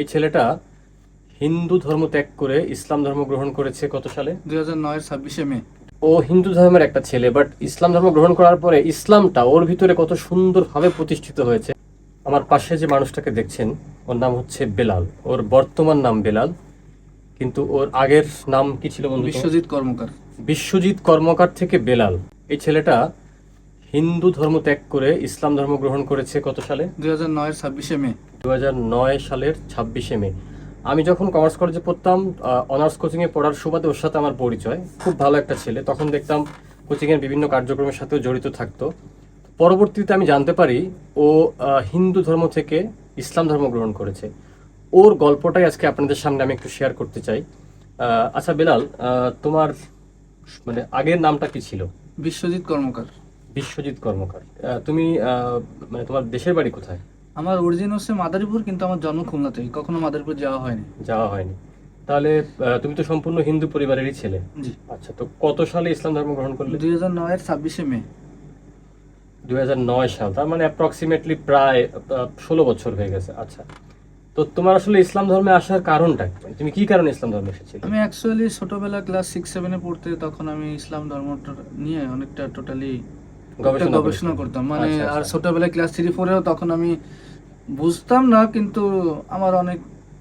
এই ছেলেটা হিন্দু ধর্ম ত্যাগ করে ইসলাম ধর্ম গ্রহণ করেছে কত সালে? দুই হাজার নয়ের ছাব্বিশে মে। ও হিন্দু ধর্মের একটা ছেলে বাট ইসলাম ধর্ম গ্রহণ করার পরে ইসলামটা ওর ভিতরে কত সুন্দরভাবে প্রতিষ্ঠিত হয়েছে। আমার পাশে যে মানুষটাকে দেখছেন ওর নাম হচ্ছে বেলাল। ওর বর্তমান নাম বেলাল কিন্তু ওর আগের নাম কি ছিল বন্ধু বিশ্বজিৎ কর্মকার। বিশ্বজিৎ কর্মকার থেকে বেলাল। এই ছেলেটা হিন্দু ধর্ম ত্যাগ করে ইসলাম ধর্ম গ্রহণ করেছে কত সালে? দুই হাজার নয়ের ছাব্বিশে মে। দু হাজার নয় সালের ছাব্বিশে মে। আমি যখন কমার্স কলেজে পড়তাম অনার্স কোচিংয়ে পড়ার সুবাদে ওর সাথে আমার পরিচয়। খুব ভালো একটা ছেলে। তখন দেখতাম কোচিংয়ের বিভিন্ন কার্যক্রমের সাথেও জড়িত থাকতো। পরবর্তীতে আমি জানতে পারি ও হিন্দু ধর্ম থেকে ইসলাম ধর্ম গ্রহণ করেছে। ওর গল্পটাই আজকে আপনাদের সামনে আমি একটু শেয়ার করতে চাই। আচ্ছা বেলাল তোমার মানে আগের নামটা কি ছিল? বিশ্বজিৎ কর্মকার। বিশ্বজিৎ কর্মকার। তুমি মানে তোমার দেশের বাড়ি কোথায়? আমার অরিজিন হচ্ছে মাদারীপুর কিন্তু আমার জন্ম খুলনাতে কখনো মাদারীপুর যাওয়া হয়নি। যাওয়া হয়নি। তাহলে তুমি তো সম্পূর্ণ হিন্দু পরিবারেরই ছেলে। জি। আচ্ছা তো কত সালে ইসলাম ধর্ম গ্রহণ করলে? দুই হাজার নয়ের ছাব্বিশে মে। দুই সাল তার মানে অ্যাপ্রক্সিমেটলি প্রায় ষোলো বছর হয়ে গেছে। আচ্ছা তো তোমার আসলে ইসলাম ধর্মে আসার কারণটা মানে তুমি কি কারণে ইসলাম ধর্মে এসেছিলে? আমি অ্যাকচুয়ালি ছোটবেলা ক্লাস সিক্স সেভেনে পড়তে তখন আমি ইসলাম ধর্মটা নিয়ে অনেকটা টোটালি গবেষণা করতাম মানে আচ্ছা, আর আচ্ছা। ছোটবেলায় ক্লাস থ্রি ফোরেও তখন আমি বুঝতাম না কিন্তু আমার অনেক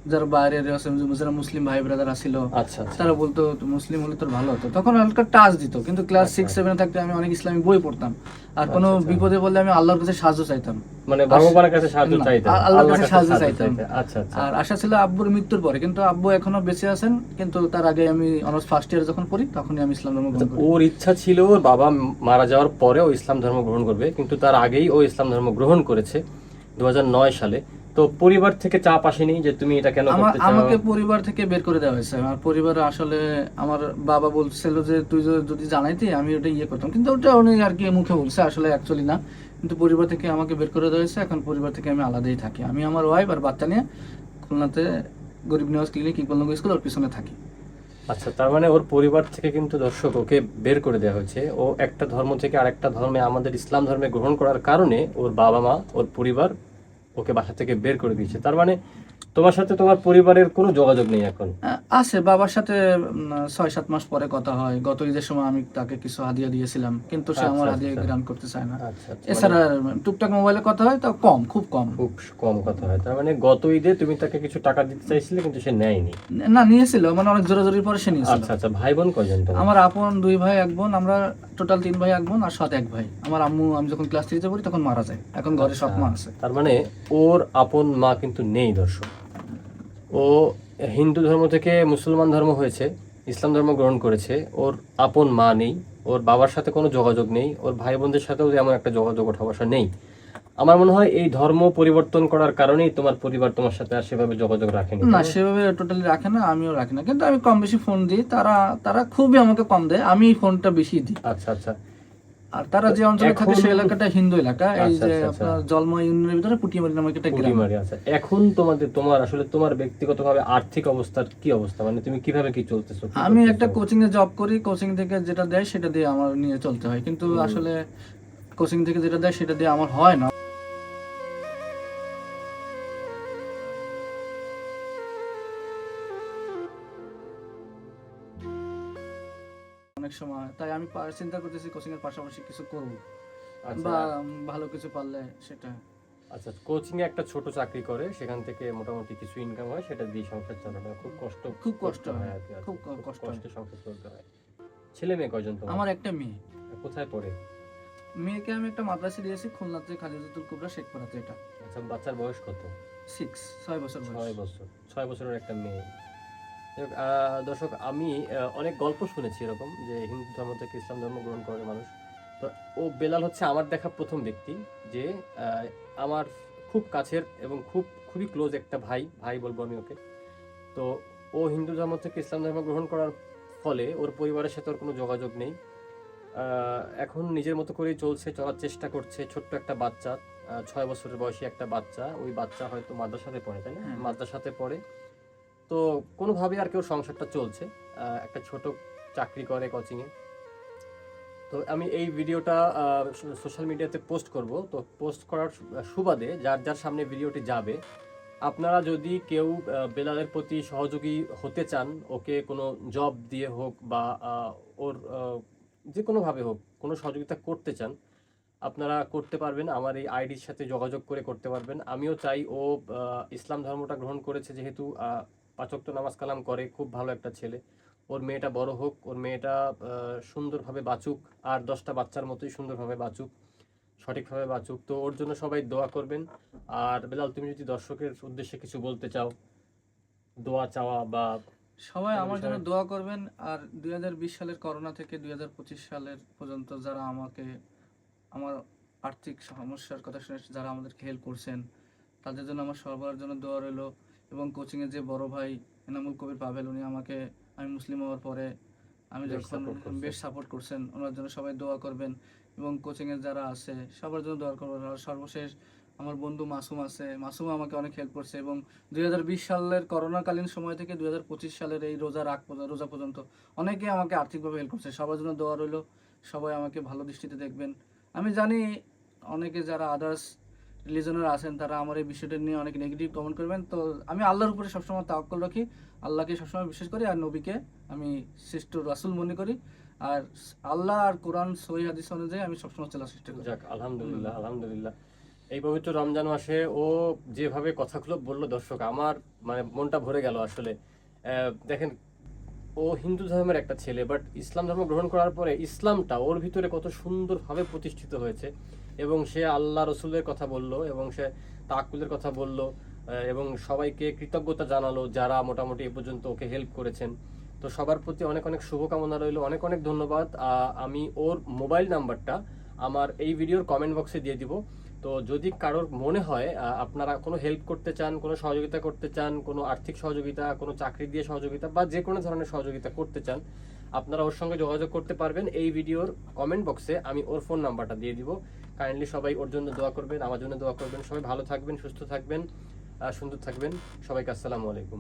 যারা বাইরের আছে যারা মুসলিম ভাই ব্রাদার আসছিল আচ্ছা আচ্ছা। তারা বলতো মুসলিম হলে তোর ভালো হতো। তখন হালকা টাচ দিত কিন্তু ক্লাস সিক্স। সেভেনে থাকতে আমি অনেক ইসলামিক বই পড়তাম। আর কোনো আচ্ছা। বিপদে বললে আমি আল্লাহর কাছে সাহায্য চাইতাম। মানে ভগবানের কাছে সাহায্য না, চাইতে আ- আল্লাহর কাছে সাহায্য চাইতাম। আচ্ছা আর আশা ছিল আব্বুর মৃত্যুর পরে কিন্তু আব্বু এখনও বেঁচে আছেন কিন্তু তার আগে আমি অনার্স ফার্স্ট ইয়ার যখন পড়ি তখনই আমি ইসলাম ধর্ম গ্রহণ করি। ওর ইচ্ছা ছিল ওর বাবা মারা যাওয়ার পরে ও ইসলাম ধর্ম গ্রহণ করবে কিন্তু তার আগেই ও ইসলাম ধর্ম গ্রহণ করেছে দু হাজার নয় সালে। তো পরিবার থেকে চাপ আসেনি যে তুমি এটা কেন করতে চাও? আমাকে পরিবার থেকে বের করে দেওয়া হয়েছে। আমার পরিবারে আসলে আমার বাবা বলছিল যে তুই যদি- জানাইতি আমি ওটা ইয়ে করতাম। কিন্তু ওটা উনি আর কি মুখে বলছে আসলে অ্যাকচুয়ালি না। কিন্তু পরিবার থেকে আমাকে বের করে দেওয়া হয়েছে। এখন পরিবার থেকে আমি আলাদাই থাকি। আমি আমার ওয়াইফ আর বাচ্চা নিয়ে খুলনাতে গরিব নিবাস ক্লিনিক ইকবাল নগর স্কুল ওর পিছনে থাকি। আচ্ছা তার মানে ওর পরিবার থেকে কিন্তু দর্শক ওকে বের করে দেওয়া হয়েছে। ও একটা ধর্ম থেকে আরেকটা ধর্মে আমাদের ইসলাম ধর্মে গ্রহণ করার কারণে ওর বাবা মা ওর পরিবার ওকে বাসা থেকে বের করে দিয়েছে। তার মানে তোমার সাথে তোমার পরিবারের কোনো যোগাযোগ নেই এখন? আছে বাবার সাথে ছয় সাত মাস পরে কথা হয়। গত ঈদের সময় আমি তাকে কিছু হাদিয়া দিয়েছিলাম কিন্তু সে আমার আচ্ছা, হাদিয়া আচ্ছা। গ্রান্ট করতে চায় না। আচ্ছা আচ্ছা, এছাড়া টুকটাক মোবাইলে কথা হয় তা কম খুব কম। খুব কম কথা হয়। তার মানে গত ঈদে তুমি তাকে কিছু টাকা দিতে চাইছিলে কিন্তু সে নেয়নি? না নিয়েছিল মানে অনেক জোরাজোরির পরে সে নিয়েছিল। আচ্ছা আচ্ছা ভাই বোন কয়জন আমার আপন দুই ভাই এক বোন আমরা টোটাল তিন ভাই, এক বোন আর সৎ এক ভাই। আমার আম্মু, আমি যখন ক্লাস থ্রিতে পড়ি, তখন মারা যায়। এখন ঘরে সব মা আছে। তার মানে ওর আপন মা কিন্তু নেই দর্শক। ও হিন্দু ধর্ম থেকে মুসলমান ধর্ম হয়েছে, ইসলাম ধর্ম গ্রহণ করেছে, ওর আপন মা নেই, ওর বাবার সাথে কোনো যোগাযোগ নেই, ওর ভাই বোনদের সাথেও এমন একটা যোগাযোগ ওঠা বসা নেই। আমার মনে হয় এই ধর্ম পরিবর্তন করার কারণেই তোমার পরিবার তোমার সাথে আর সেভাবে যোগাযোগ রাখেনি। না সেভাবে টোটালি রাখে না আমিও রাখি না। কিন্তু আমি কম বেশি ফোন দিই তারা তারা খুবই আমাকে কম দেয় আমি ফোনটা বেশি দিই। আচ্ছা আচ্ছা। আর তারা যে অঞ্চলে থাকে সেই এলাকাটা হিন্দু এলাকা এই আচ্ছা, যে আচ্ছা, আচ্ছা। আপনার জলমা ইউনিয়নের ভিতরে পুটিমারি নামে একটা গ্রাম। এখন তোমাদের তোমার আসলে তোমার ব্যক্তিগতভাবে আর্থিক অবস্থার কি অবস্থা? মানে তুমি কীভাবে কি চলতেছো? আমি একটা কোচিং এ জব করি কোচিং থেকে যেটা দেয় সেটা দিয়ে আমার নিয়ে চলতে হয়। কিন্তু আসলে কোচিং থেকে যেটা দেয় সেটা দিয়ে আমার হয় না। তাই আমি চিন্তা করতেছি কোচিং এর পাশাপাশি কিছু করব। আচ্ছা, বা ভালো কিছু পারলে সেটা। আচ্ছা কোচিং এ একটা ছোট চাকরি করে সেখান থেকে মোটামুটি কিছু ইনকাম হয় সেটা দিয়ে সংসার চালানো খুব কষ্ট খুব কষ্ট হয়, কি, খুব কষ্ট। কষ্টে সংসার চলতে হয়। ছেলে মেয়ে কয়জন তোমার? আমার একটা মেয়ে। কোথায় পড়ে? মেয়েকে আমি একটা মাদ্রাসা দিয়েছি খুলনাতে খাদিজাতুল কুবরা শেখপাড়াতে এটা। আচ্ছা বাচ্চার বয়স কত? সিক্স ছয় বছর ছয় বছর। ছয় বছরের একটা মেয়ে। দর্শক আমি অনেক গল্প শুনেছি এরকম যে হিন্দু ধর্ম থেকে ইসলাম ধর্ম গ্রহণ করে মানুষ। তো ও বেলাল হচ্ছে আমার দেখা প্রথম ব্যক্তি যে আমার খুব কাছের এবং খুব খুবই ক্লোজ একটা ভাই ভাই বলব আমি ওকে। তো ও হিন্দু ধর্ম থেকে ইসলাম ধর্ম গ্রহণ করার ফলে ওর পরিবারের সাথে ওর কোনো যোগাযোগ নেই। এখন নিজের মতো করেই চলছে চলার চেষ্টা করছে ছোট্ট একটা বাচ্চা ছয় বছরের বয়সী একটা বাচ্চা। ওই বাচ্চা হয়তো মাদ্রাসাতে পড়ে তাই না। মাদ্রাসাতে পড়ে। তো কোনোভাবে আর কেউ সংসারটা চলছে একটা ছোট চাকরি করে কোচিংয়ে তো আমি এই ভিডিওটা সোশ্যাল মিডিয়াতে পোস্ট করব। তো পোস্ট করার সুবাদে যার যার সামনে ভিডিওটি যাবে, আপনারা যদি কেউ বেলালের প্রতি সহযোগী হতে চান, ওকে কোনো জব দিয়ে হোক বা ওর যে কোনোভাবে হোক, কোনো সহযোগিতা করতে চান, আপনারা করতে পারবেন। আমার এই আইডির সাথে যোগাযোগ করে করতে পারবেন। আমিও চাই ও ইসলাম ধর্মটা গ্রহণ করেছে যেহেতু আহ, পাঁচক্ত নামাজ কালাম করে খুব ভালো একটা ছেলে। ওর মেয়েটা বড় হোক ওর মেয়েটা সুন্দরভাবে বাঁচুক আর দশটা বাচ্চার মতোই সুন্দরভাবে বাঁচুক সঠিকভাবে বাঁচুক। তো ওর জন্য সবাই দোয়া করবেন। আর বেলাল তুমি যদি দর্শকের উদ্দেশ্যে কিছু বলতে চাও দোয়া চাওয়া বা সবাই আমার জন্য দোয়া করবেন। আর দুই হাজার বিশ সালের করোনা থেকে দুই হাজার পঁচিশ সালের পর্যন্ত যারা আমাকে আমার আর্থিক সমস্যার কথা শুনে যারা আমাদেরকে হেল্প করছেন তাদের জন্য আমার সবার জন্য দোয়া রইল। এবং কোচিংয়ের যে বড় ভাই এনামুল কবির পাভেল উনি আমাকে আমি মুসলিম হওয়ার পরে আমি যখন বেশ সাপোর্ট করছেন ওনার জন্য সবাই দোয়া করবেন এবং কোচিংয়ের যারা আছে সবার জন্য দোয়া করবেন। আর সর্বশেষ আমার বন্ধু মাসুম আছে। মাসুম আমাকে অনেক হেল্প করছে এবং দুই হাজার বিশ সালের করোনাকালীন সময় থেকে দুই হাজার পঁচিশ সালের এই রোজা রাগ রোজা পর্যন্ত অনেকে আমাকে আর্থিকভাবে হেল্প করছে। সবার জন্য দোয়া রইল। সবাই আমাকে ভালো দৃষ্টিতে দেখবেন। আমি জানি অনেকে যারা আদার্স রিলিজনের আছেন, তারা আমার এই বিষয়টা নিয়ে অনেক নেগেটিভ কমেন্ট করবেন। তো আমি আল্লাহর উপরে সবসময় তাওয়াক্কল রাখি, আল্লাহকে সবসময় বিশ্বাস করি আর নবীকে আমি শ্রেষ্ঠ রাসূল মনে করি। আর আল্লাহ আর কোরআন, সহি হাদিস অনুযায়ী আমি সবসময় চলার চেষ্টা করি। যাক, আলহামদুলিল্লাহ আলহামদুলিল্লাহ। এই পবিত্র রমজান মাসে ও যেভাবে কথাগুলো বলল দর্শক, আমার মানে মনটা ভরে গেল আসলে। দেখেন, ও হিন্দু ধর্মের একটা ছেলে বাট ইসলাম ধর্ম গ্রহণ করার পরে ইসলামটা ওর ভিতরে কত সুন্দরভাবে প্রতিষ্ঠিত হয়েছে। এবং সে আল্লাহ রসুলের কথা বলল এবং সে তাকুলের কথা বলল এবং সবাইকে কৃতজ্ঞতা জানালো যারা মোটামুটি এ পর্যন্ত ওকে হেল্প করেছেন। তো সবার প্রতি অনেক অনেক শুভকামনা রইল, অনেক অনেক ধন্যবাদ। আমি ওর মোবাইল নাম্বারটা আমার এই ভিডিওর কমেন্ট বক্সে দিয়ে দিব। তো যদি কারোর মনে হয় আপনারা কোনো হেল্প করতে চান, কোনো সহযোগিতা করতে চান, কোনো আর্থিক সহযোগিতা, কোনো চাকরি দিয়ে সহযোগিতা বা যে কোনো ধরনের সহযোগিতা করতে চান আপনারা ওর সঙ্গে যোগাযোগ করতে পারবেন। এই ভিডিওর কমেন্ট বক্সে আমি ওর ফোন নাম্বারটা দিয়ে দিব। কাইন্ডলি সবাই ওর জন্য দোয়া করবেন, আমার জন্য দোয়া করবেন। সবাই ভালো থাকবেন, সুস্থ থাকবেন সুন্দর থাকবেন। সবাইকে আসসালামু আলাইকুম।